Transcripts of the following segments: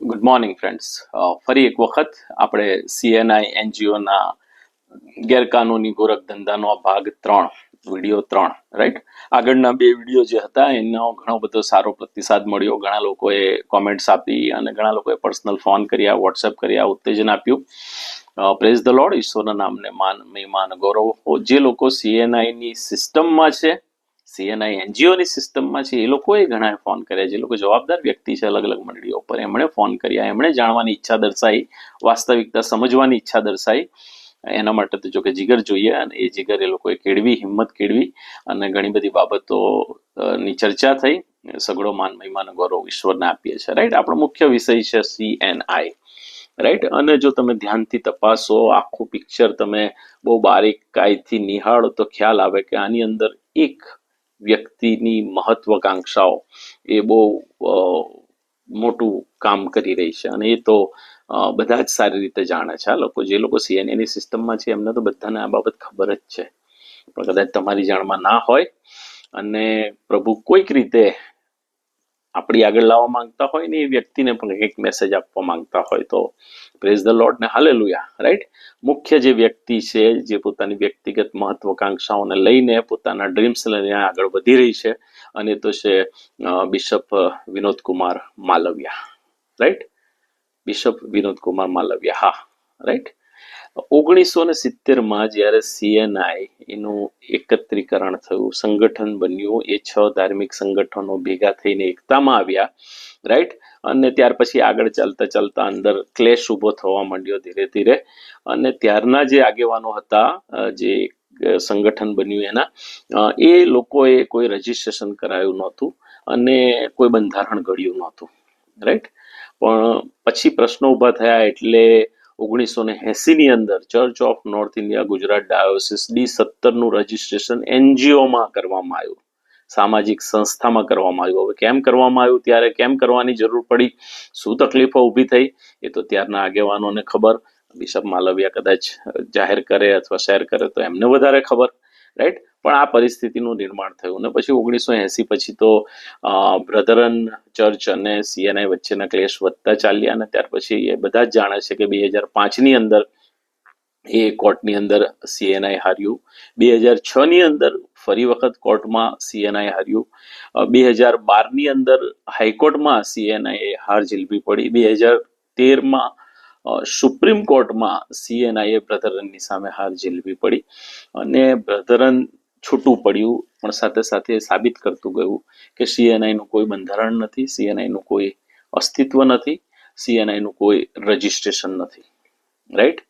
Good morning friends ફરી એક વખત આપણે સીએનઆઈ એનજીઓના ગેરકાનૂની ગોરખ ધંધાનો ભાગ ત્રણ, વીડિયો ત્રણ રાઈટ આગળના બે વીડિયો જે હતા, એનો ઘણો બધો સારો પ્રતિસાદ મળ્યો. ઘણા લોકોએ કોમેન્ટ્સ આપી અને ઘણા લોકોએ પર્સનલ ફોન કર્યા વોટ્સએપ કર્યા, ઉત્તેજન આપ્યું. પ્રેઝ ધ લોર્ડ ઈશ્વરના નામને માન, મહિમાન, ગૌરવ. જે લોકો સીએનઆઈની સિસ્ટમમાં છે સીએનઆઈ એનજીઓની સિસ્ટમમાં છે, એ લોકોએ ઘણા ફોન કર્યા જે લોકો જવાબદાર વ્યક્તિ છે અલગ અલગ મંડળીઓ પર. એમણે ફોન કર્યા, એમણે જાણવાની ઈચ્છા દર્શાવી, વાસ્તવિકતા સમજવાની ઈચ્છા દર્શાવી. એના માટે તો જો કે જીગર જોઈએ અને એ જીગર એ લોકોએ કેળવી, હિંમત કેળવી અને ઘણી બધી બાબતો ની ચર્ચા થઈ. સગળો માન મહિમાનો ગૌરવ ઈશ્વરને આપીએ છીએ. રાઈટ? આપણો મુખ્ય વિષય છે સીએનઆઈ રાઈટ? અને જો તમે ધ્યાનથી તપાસો, આખું પિક્ચર તમે બહુ બારીકાઈથી નિહાળો તો ખ્યાલ આવે કે આની અંદર એક વ્યક્તિની મહત્વકાંક્ષાઓ એ બહુ મોટું કામ કરી રહી છે. અને એ તો બધા જ સારી રીતે જાણે છે. આ લોકો જે લોકો સીએનએની સિસ્ટમમાં છે, એમને તો બધાને આ બાબત ખબર જ છે. પણ કદાચ તમારી જાણમાં ના હોય અને પ્રભુ કોઈક રીતે આપણી આગળ લાવવા માંગતા હોય ને એ વ્યક્તિને પણ એક મેસેજ આપવા માંગતા હોય તો પ્રેઝ ધ લોર્ડ ને હાલેલુયા રાઈટ મુખ્ય જે વ્યક્તિ છે, જે પોતાની વ્યક્તિગત મહત્વકાંક્ષાઓને લઈને પોતાના ડ્રીમ્સ લઈને આગળ વધી રહી છે અને તો છે bishop Vinod Kumar Malviya right bishop Vinod Kumar Malviya, હા રાઈટ ઓગણીસો ને સિત્તેરમાં જ્યારે સીએનઆઈ એનું એકત્રીકરણ થયું, સંગઠન બન્યું, એ છ ધાર્મિક સંગઠનો ભેગા થઈને એકતામાં આવ્યા રાઈટ અને ત્યાર પછી આગળ ચાલતા ચાલતા અંદર ક્લેશ ઊભો થવા માંડ્યો ધીરે ધીરે. અને ત્યારના જે આગેવાનો હતા જે સંગઠન બન્યું એના એ લોકોએ કોઈ રજીસ્ટ્રેશન કરાયું નહોતું અને કોઈ બંધારણ ઘડ્યું નહોતું રાઈટ પણ પછી પ્રશ્નો ઊભા થયા એટલે ઓગણીસો ને એસી ની અંદર church of north India Gujarat diocese D સત્તરનું રજીસ્ટ્રેશન એનજીઓમાં કરવામાં આવ્યું. સામાજિક સંસ્થામાં કરવામાં આવ્યું. હવે કેમ કરવામાં આવ્યું? ત્યારે કેમ કરવાની જરૂર પડી? શું તકલીફો ઊભી થઈ? એ તો ત્યારના આગેવાનોને ખબર. બિશપ માલવિયા કદાચ જાહેર કરે અથવા શેર કરે તો એમને વધારે ખબર. રાઈટ પણ આ પરિસ્થિતિનું નિર્માણ થયું ને પછી ઓગણીસો એસી પછી તો બ્રધરન ચર્ચ અને સીએનઆઈ વચ્ચેના ક્લેશ વધતા ચાલ્યા અને ત્યાર પછી એ બધા જ જાણે છે કે બે હજાર પાંચની અંદર એ કોર્ટની અંદર સીએનઆઈ હાર્યું. બે હજારની અંદર ફરી વખત કોર્ટમાં સીએનઆઈ હાર્યું. બે હજાર બારની અંદર હાઈકોર્ટમાં સીએનઆઈ હાર ઝીલવી પડી. બે હજાર તેરમાં સુપ્રીમ કોર્ટમાં સીએનઆઈએ બ્રધરનની સામે હાર ઝીલવી પડી અને બ્રધરન છૂટું પડ્યું, પણ સાથે સાથે સાબિત કરતું ગયું કે સીએનઆઈનું કોઈ બંધારણ નથી સીએનઆઈનું કોઈ અસ્તિત્વ નથી સીએનઆઈનું કોઈ રજિસ્ટ્રેશન નથી. રાઈટ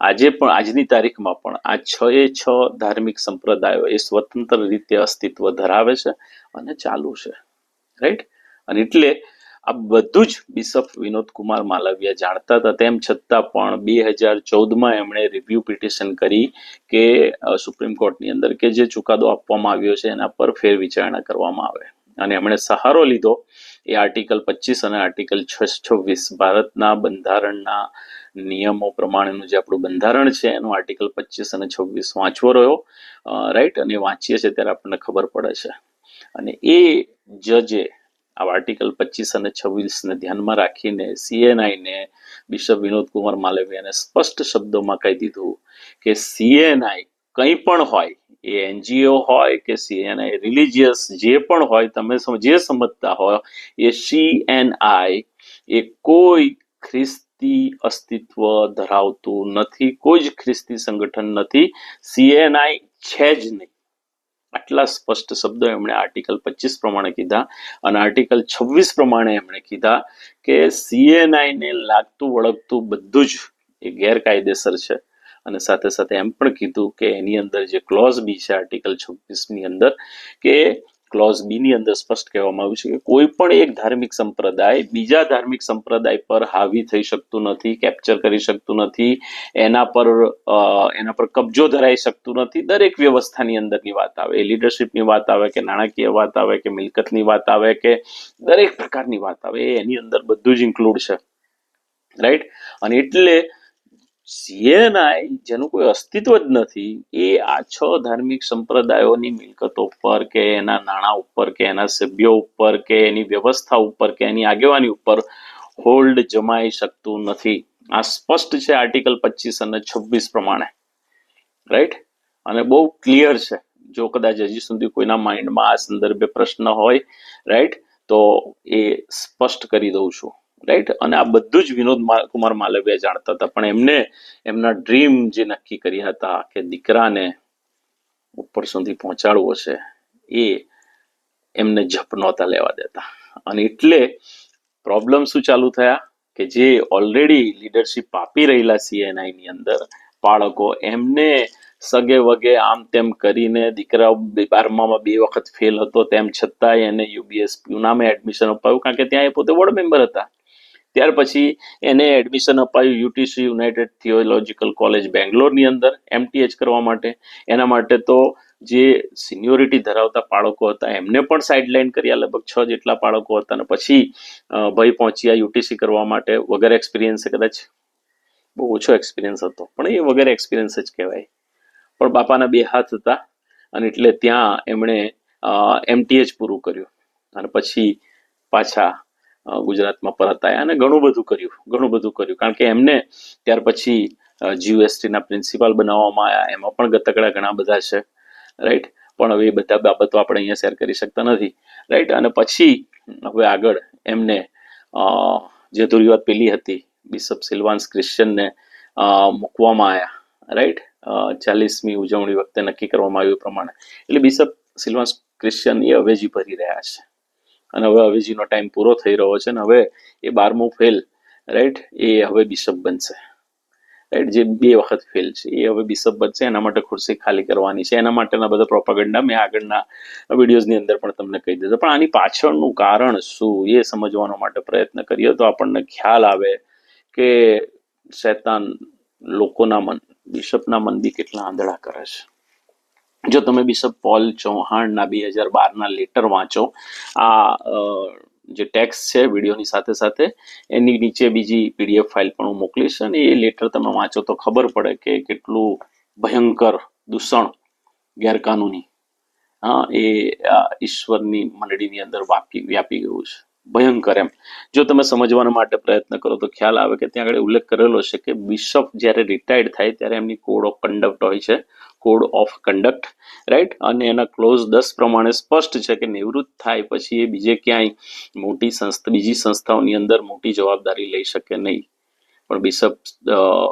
આજે પણ, આજની તારીખમાં પણ આ છ એ છ ધાર્મિક સંપ્રદાયો એ સ્વતંત્ર રીતે અસ્તિત્વ ધરાવે છે અને ચાલુ છે. રાઈટ અને એટલે આ બધું જ બિશપ વિનોદ કુમાર માલવિયા જાણતા હતા. તેમ છતાં પણ બે હજાર ચૌદમાં એમણે રિવ્યુ પિટિશન કરી કે સુપ્રીમ કોર્ટની અંદર કે જે ચુકાદો આપવામાં આવ્યો છે એના પર ફેર વિચારણા કરવામાં આવે. અને એમણે સહારો લીધો એ આર્ટિકલ પચીસ અને આર્ટિકલ છવ્વીસ. ભારતના બંધારણના નિયમો પ્રમાણેનું જે આપણું બંધારણ છે એનું આર્ટિકલ પચીસ અને છવ્વીસ વાંચવો રહ્યો. રાઈટ અને વાંચીએ છીએ ત્યારે આપણને ખબર પડે છે. અને એ જજે આ આર્ટિકલ પચીસ અને છવ્વીસ ને ધ્યાનમાં રાખીને સીએનઆઈ ને બિશપ વિનોદ કુમાર માલવિયાને સ્પષ્ટ શબ્દોમાં કહી દીધું કે સીએનઆઈ કંઈ પણ હોય એ એનજીઓ હોય કે સીએનઆઈ રિલિજિયસ જે પણ હોય તમે સમ- જે સમજતા હોય એ સીએનઆઈ એ કોઈ ખ્રિસ્તી અસ્તિત્વ ધરાવતું નથી કોઈ જ ખ્રિસ્તી સંગઠન નથી સીએનઆઈ છે જ નહીં આટલા સ્પષ્ટ શબ્દો એમણે આર્ટિકલ પચીસ પ્રમાણે કીધા અને આર્ટિકલ છવ્વીસ પ્રમાણે એમણે કીધા કે સીએનઆઈને લાગતું વળગતું બધું જ એ ગેરકાયદેસર છે. અને સાથે સાથે એમ પણ કીધું કે એની અંદર જે ક્લોઝ બી છે આર્ટિકલ છવ્વીસની અંદર કે ક્લોઝ બી ની અંદર સ્પષ્ટ કહેવામાં આવ્યું છે કે કોઈ પણ એક ધાર્મિક સંપ્રદાય બીજા ધાર્મિક સંપ્રદાય પર હાવી થઈ શકતું નથી કેપ્ચર કરી શકતું નથી, એના પર એના પર કબજો ધરાઈ શકતું નથી. દરેક વ્યવસ્થાની અંદરની વાત આવે, એ લીડરશિપની વાત આવે કે નાણાકીય વાત આવે કે મિલકતની વાત આવે કે દરેક પ્રકારની વાત આવે એની અંદર બધું જ ઇન્ક્લુડ છે. રાઈટ અને એટલે સીએનઆઈ જેનું કોઈ અસ્તિત્વ જ નથી, એ આ છ ધાર્મિક સંપ્રદાયોની મિલકતો ઉપર કે એના નાણાં ઉપર કે એના સભ્યો ઉપર કે એની વ્યવસ્થા ઉપર કે એની આગેવાની ઉપર હોલ્ડ જમાઈ શકતું નથી. આ સ્પષ્ટ છે આર્ટિકલ પચીસ અને છવ્વીસ પ્રમાણે. રાઈટ અને બહુ ક્લિયર છે. જો કદાચ હજી સુધી કોઈના માઇન્ડમાં આ સંદર્ભે પ્રશ્ન હોય રાઈટ તો એ સ્પષ્ટ કરી દઉં છું. રાઈટ અને આ બધું જ વિનોદ કુમાર માલવીયા જાણતા હતા. પણ એમને, એમના ડ્રીમ જે નક્કી કર્યા હતા કે દીકરાને ઉપર સુધી પહોંચાડવો છે, એ એમને જપ નહોતા લેવા દેતા. અને એટલે પ્રોબ્લેમ શું ચાલુ થયા? કે જે ઓલરેડી લીડરશિપ આપી રહેલા સીએનઆઈની અંદર, બાળકો એમને સગે વગે આમ તેમ કરીને દીકરા બારમામાં બે વખત ફેલ હતો, તેમ છતાંય એને યુબીએસ નામે એડમિશન અપાયું. કારણ કે ત્યાં એ પોતે વોર્ડ મેમ્બર હતા. ત્યાર પછી એને એડમિશન અપાયું યુટીસી યુનાઇટેડ થિયોલોજીકલ કોલેજ બેંગ્લોરની અંદર એમટીએચ કરવા માટે. એના માટે તો જે સિનિયોરિટી ધરાવતા બાળકો હતા, એમને પણ સાઇડલાઇન કર્યા, લગભગ છ જેટલા બાળકો હતા અને પછી ભાઈ પહોંચ્યા યુટીસી કરવા માટે. વગર એક્સપિરિયન્સ કદાચ બહુ ઓછો એક્સપિરિયન્સ હતો, પણ એ વગર એક્સપિરિયન્સ જ કહેવાય. પણ બાપાના બે હાથ હતા અને એટલે ત્યાં એમણે એમટીએચ પૂરું કર્યું. અને પછી પાછા ગુજરાતમાં પરત આવ્યા અને ઘણું બધું કર્યું, ઘણું બધું કર્યું. કારણ કે એમને ત્યાર પછી જીયુએસટીના પ્રિન્સિપાલ બનાવવામાં આવ્યા. એમાં પણ ગતકડા ઘણા બધા છે રાઈટ પણ હવે એ બધા બાબતો આપણે અહીંયા શેર કરી શકતા નથી રાઈટ અને પછી, હવે આગળ એમને જે ધુરીવાત પેલી હતી, બિશપ સિલવાન્સ ક્રિશ્ચનને મૂકવામાં આવ્યા રાઈટ ચાલીસમી ઉજવણી વખતે નક્કી કરવામાં આવ્યું પ્રમાણે. એટલે બિશપ સિલવાન્સ ક્રિશ્ચન એ અવેજી ભરી રહ્યા છે. અને હવે અવેજીનો ટાઈમ પૂરો થઈ રહ્યો છે અને હવે એ બારમું ફેલ રાઈટ એ હવે બિશપ બનશે. રાઈટ જે બે વખત ફેલ છે, એ હવે બિશપ બનશે. એના માટે ખુરશી ખાલી કરવાની છે. એના માટેના બધા પ્રોપાગંડા મેં આગળના વિડીયોઝની અંદર પણ તમને કહી દીધો. પણ આની પાછળનું કારણ શું, એ સમજવાનો માટે પ્રયત્ન કરીએ તો આપણને ખ્યાલ આવે કે શૈતાન લોકોના મન બિશપના મન બી કેટલા આંધળા કરે છે. જો તમે બિશપ પોલ ચૌહાણના બે હજાર બારના લેટર વાંચો, આ જે ટેક્સ છે વિડીયોની સાથે સાથે, એની નીચે બીજી પીડીએફ ફાઇલ પણ હું મોકલીશ અને એ લેટર તમે વાંચો તો ખબર પડે કે કેટલું ભયંકર, દૂષણ, ગેરકાનૂની, હા, એ ઈશ્વરની મંડળીની અંદર વાપી, વ્યાપી ગયું છે. ભયંકર એમ. જો તમે સમજવાના માટે પ્રયત્ન કરો તો ખ્યાલ આવે કે ત્યાં આગળ ઉલ્લેખ કરેલો છે કે બિશપ જ્યારે રિટાયર્ડ થાય ત્યારે એમની કોડ ઓફ કન્ડક્ટ હોય છે. કોડ ઓફ કન્ડક્ટ રાઈટ અને એના ક્લોઝ દસ પ્રમાણે સ્પષ્ટ છે કે નિવૃત્ત થાય પછી એ બીજે ક્યાંય મોટી સંસ્થા, બીજી સંસ્થાઓની અંદર મોટી જવાબદારી લઈ શકે નહીં. પણ બિશપ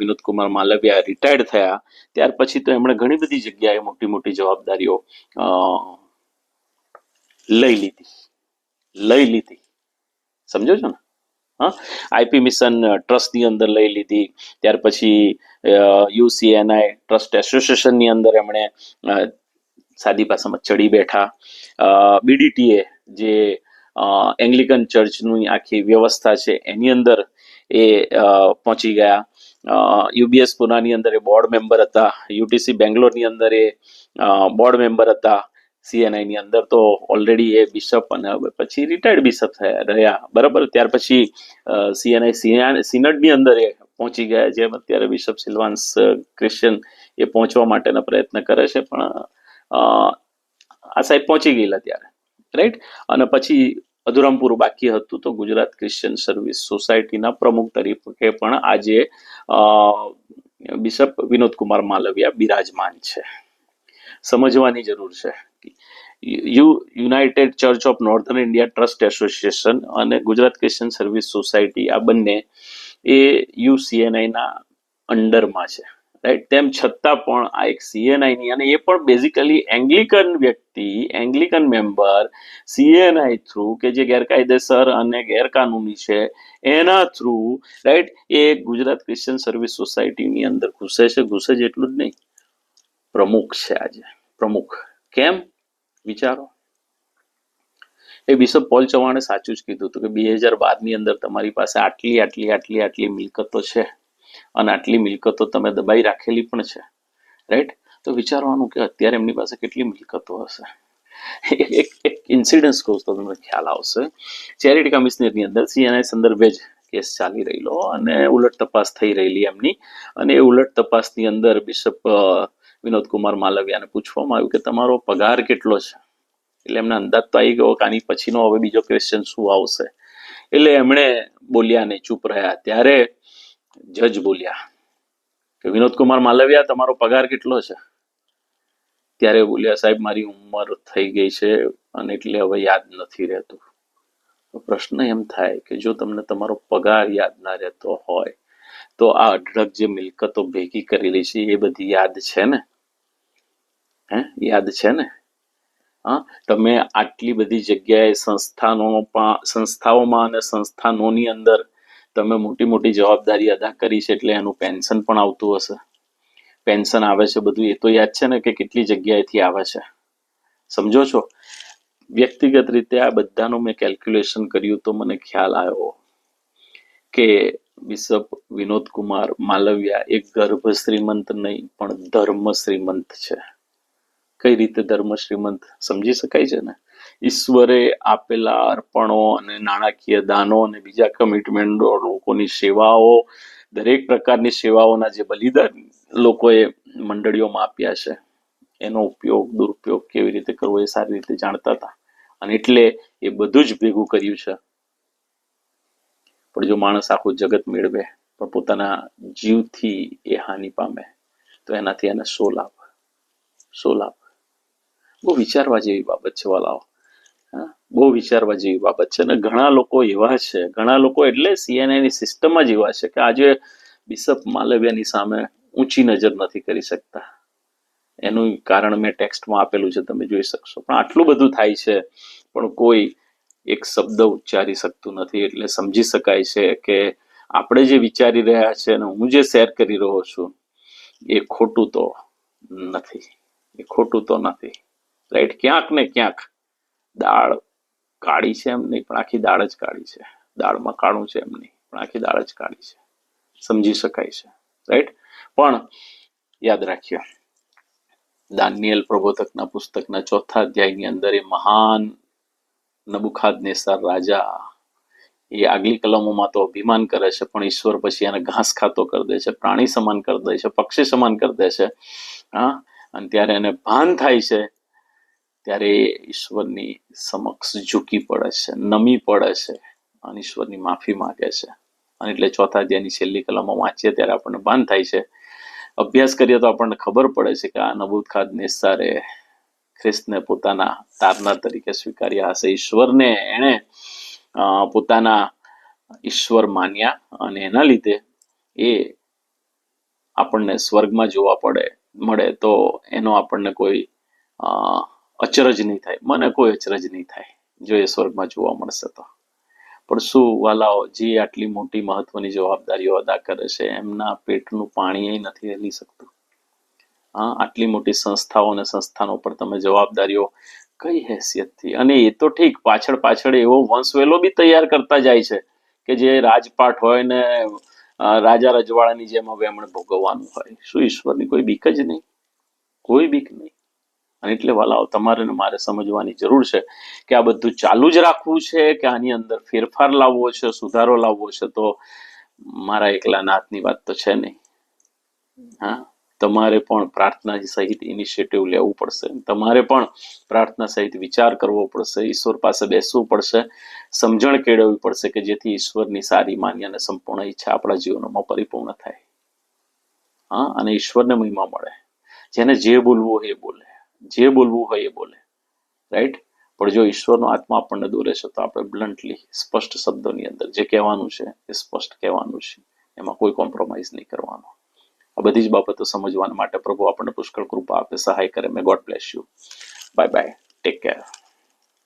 વિનોદ કુમાર માલવિયા રિટાયર્ડ થયા, ત્યાર પછી તો એમણે ઘણી બધી જગ્યાએ મોટી મોટી જવાબદારીઓ લઈ લીધી. લઈ લીધી. સમજો છો ને? હા? આઈપી મિશન ટ્રસ્ટની અંદર લઈ લીધી. ત્યાર પછી યુસીએનઆઈ ટ્રસ્ટ એસોસિએશનની અંદર એમણે સાદી ભાષામાં ચડી બેઠા. બીડીટીએ જે એંગ્લિકન ચર્ચની આખી વ્યવસ્થા છે, એની અંદર એ પહોંચી ગયા. યુબીએસ પુનાની અંદર એ બોર્ડ મેમ્બર હતા. યુટીસી બેંગ્લોરની અંદર એ બોર્ડ મેમ્બર હતા. સીએનઆઈ ની અંદર તો ઓલરેડી એ બિશપ અને પછી રિટાયર્ડ બિશપ થયા, રહ્યા. બરાબર? ત્યાર પછી સીએનઆઈ સિનડની અંદર એ પહોંચી ગયા, જેમ અત્યારે બિશપ સિલવાન્સ ક્રિશ્ચિયન એ પહોંચવા માટેના પ્રયત્ન કરે છે, પણ આ સાહેબ પહોંચી ગયેલા ત્યારે. રાઈટ અને પછી અધુરામપુર બાકી હતું તો ગુજરાત ક્રિશ્ચિયન સર્વિસ સોસાયટીના પ્રમુખ તરીકે પણ આજે બિશપ વિનોદ કુમાર માલવિયા બિરાજમાન છે. સમજવાની જરૂર છે. You, united church of northern India trust association અને ગુજરાત ક્રિશ્ચિયન સર્વિસ સોસાયટી આ બંને એ યુસીએનઆઈ ના અંડરમાં છે. રાઈટ તેમ છતાં પણ આ એક સીએનઆઈની અને એ પણ બેઝિકલી એંગ્લિકન વ્યક્તિ, એંગ્લિકન મેમ્બર સીએનઆઈ થ્રુ કે જે ગેરકાયદેસર અને ગેરકાનૂની છે, એના થ્રુ રાઈટ એ ગુજરાત ક્રિશ્ચિયન સર્વિસ સોસાયટીની અંદર ઘૂસે છે. ઘૂસે જ એટલું જ નહીં. પ્રમુખ છે આજે. પ્રમુખ. કેમ? વિચારો. એ બિશપ પોલ ચૌહાણે સાચું જ કીધું હતું કે બે હજાર બારની અંદર તમારી પાસે આટલી આટલી આટલી આટલી મિલકતો છે અને આટલી મિલકતો તમે દબાઈ રાખેલી પણ છે. રાઈટ તો વિચારવાનું કે અત્યારે એમની પાસે કેટલી મિલકતો હશે? એક એક ઇન્સિડન્સ કહું તો તમને ખ્યાલ આવશે. ચેરિટી કમિશનરની અંદર સીએનઆઈ સંદર્ભે જ કેસ ચાલી રહેલો અને ઉલટ તપાસ થઈ રહેલી એમની. અને એ ઉલટ તપાસની અંદર બિશપ અ, વિનોદ કુમાર માલવિયાને પૂછવામાં આવ્યું કે તમારો પગાર કેટલો છે? એટલે એમને અંદાજ તો આવી ગયો કે આની પછીનો હવે બીજો ક્વેશ્ચન શું આવશે? એટલે એમણે બોલ્યા ને ચૂપ રહ્યા. ત્યારે જજ બોલ્યા કે વિનોદ કુમાર માલવિયા તમારો પગાર કેટલો છે? ત્યારે બોલ્યા સાહેબ મારી ઉંમર થઈ ગઈ છે અને એટલે હવે યાદ નથી રહેતું. પ્રશ્ન એમ થાય કે જો તમને તમારો પગાર યાદ ના રહેતો હોય તો આ અઢળક જે મિલકતો ભેગી કરેલી છે, એ બધી યાદ છે ને? હે? યાદ છે ને? હા, તમે આટલી બધી જગ્યાએ સંસ્થાનો સંસ્થાઓમાં અને સંસ્થાનોની અંદર તમે મોટી મોટી જવાબદારી અદા કરી છે એટલે એનું પેન્શન પણ આવતું હશે. પેન્શન આવે છે બધું, એ તો યાદ છે ને કે કેટલી જગ્યાએથી આવે છે? સમજો છો? વ્યક્તિગત રીતે આ બધાનું મેં કેલ્ક્યુલેશન કર્યું તો મને ખ્યાલ આવ્યો કે બિશપ વિનોદ કુમાર માલવિયા એક ગર્ભ શ્રીમંત નહીં, પણ ધર્મ શ્રીમંત છે. કઈ રીતે ધર્મ શ્રીમંત? સમજી શકાય છે ને? ઈશ્વરે આપેલા અર્પણો અને નાણાકીય દાનો અને બીજા કમિટમેન્ટો લોકોની સેવાઓ, દરેક પ્રકારની સેવાઓના જે બલિદાન લોકોએ મંડળીઓમાં આપ્યા છે, એનો ઉપયોગ, દુરુપયોગ કેવી રીતે કરવો એ સારી રીતે જાણતા હતા. અને એટલે એ બધું જ ભેગું કર્યું છે. પણ જો માણસ આખું જગત મેળવે, પણ પોતાના જીવથી એ હાનિ પામે, તો એનાથી એને સો લાભ સો લાભ. બહુ વિચારવા જેવી બાબત છે વાલાઓ. હા? બહુ વિચારવા જેવી બાબત છે. અને ઘણા લોકો એવા છે, ઘણા લોકો એટલે સીએનઆઈની સિસ્ટમ જ એવા છે કે આજે બિશપ માલવ્યની સામે ઊંચી નજર નથી કરી શકતા. એનું કારણ મેં ટેક્સ્ટમાં આપેલું છે, તમે જોઈ શકશો. પણ આટલું બધું થાય છે, પણ કોઈ એક શબ્દ ઉચ્ચારી શકતું નથી એટલે સમજી શકાય છે કે આપણે જે વિચારી રહ્યા છે અને હું જે શેર કરી રહ્યો છું, એ ખોટું તો નથી. એ ખોટું તો નથી. રાઈટ ક્યાંક ને ક્યાંક દાળ કાળી છે એમ નહીં, પણ આખી દાળ જ કાળી છે. દાળમાં કાળું છે એમ નહીં, પણ આખી દાળ જ કાળી છે. સમજી શકાય છે. રાઈટ પણ યાદ રાખ્યો દાનિયેલ પ્રબોધકના પુસ્તકના ચોથા અધ્યાયની અંદર એ મહાન નબુખાદનેસર રાજા. એ આગલી કલમોમાં તો અભિમાન કરે છે, પણ ઈશ્વર પછી એને ઘાસ ખાતો કરી દે છે, પ્રાણી સમાન કરી દે છે, પક્ષી સમાન કરી દે છે, હા? અને ત્યારે એને ભાન થાય છે, ત્યારે ઈશ્વરની સમક્ષ ઝૂકી પડે છે, નમી પડે છે, અને ઈશ્વરની માફી માંગે છે. અને એટલે ચોથા અધ્યાયની છેલ્લી કલમો વાંચીએ ત્યારે આપણને ભાન થાય છે. અભ્યાસ કરીએ તો આપણને ખબર પડે છે કે આ નબૂદ ખાદ નેસારે ખ્રિસ્તને પોતાના તારનાર તરીકે સ્વીકાર્યા હશે. ઈશ્વરને એણે પોતાના ઈશ્વર માન્યા અને એના લીધે એ આપણને સ્વર્ગમાં જોવા પડે, મળે તો એનો આપણને કોઈ અચરજ નહીં થાય. મને કોઈ અચરજ નહીં થાય જો એ સ્વર્ગમાં જોવા મળશે તો. પણ શું વાલાઓ, જે આટલી મોટી મહત્વની જવાબદારીઓ અદા કરે છે, એમના પેટનું પાણી નથી હલી શકતું? હા, આટલી મોટી સંસ્થાઓ અને સંસ્થાનો પર તમે જવાબદારીઓ કઈ હેસિયતથી? અને એ તો ઠીક, પાછળ પાછળ એવો વંશવેલો બી તૈયાર કરતા જાય છે કે જે રાજપાટ હોય ને રાજા રજવાડાની જેમ હવે એમણે ભોગવવાનું હોય. શું ઈશ્વરની કોઈ બીક જ નહીં? કોઈ બીક નહીં. અને એટલે વાલાઓ, તમારે ને મારે સમજવાની જરૂર છે કે આ બધું ચાલુ જ રાખવું છે કે આની અંદર ફેરફાર લાવવો છે, સુધારો લાવવો છે? તો મારા એકલાના હાથની વાત તો છે નહીં. હા? તમારે પણ પ્રાર્થના સહિત ઇનિશિયેટિવ લેવું પડશે. તમારે પણ પ્રાર્થના સહિત વિચાર કરવો પડશે. ઈશ્વર પાસે બેસવું પડશે. સમજણ કેળવવી પડશે કે જેથી ઈશ્વરની સારી માન્ય અને સંપૂર્ણ ઈચ્છા આપણા જીવનમાં પરિપૂર્ણ થાય. હા, અને ઈશ્વરને મહિમા મળે. જેને જે બોલવું હોય એ બોલે. જે બોલવું હોય એ બોલે. રાઈટ પણ જો ઈશ્વરનો આત્મા આપણને દોરે છે તો આપણે બ્લન્ટલી સ્પષ્ટ શબ્દોની અંદર જે કહેવાનું છે એ સ્પષ્ટ કહેવાનું છે. એમાં કોઈ કોમ્પ્રોમાઇઝ નહીં કરવાનો. આ બધી જ બાબતો સમજવા માટે પ્રભુ આપણને પુષ્કળ કૃપા આપે, સહાય કરે. May God bless you bye bye take care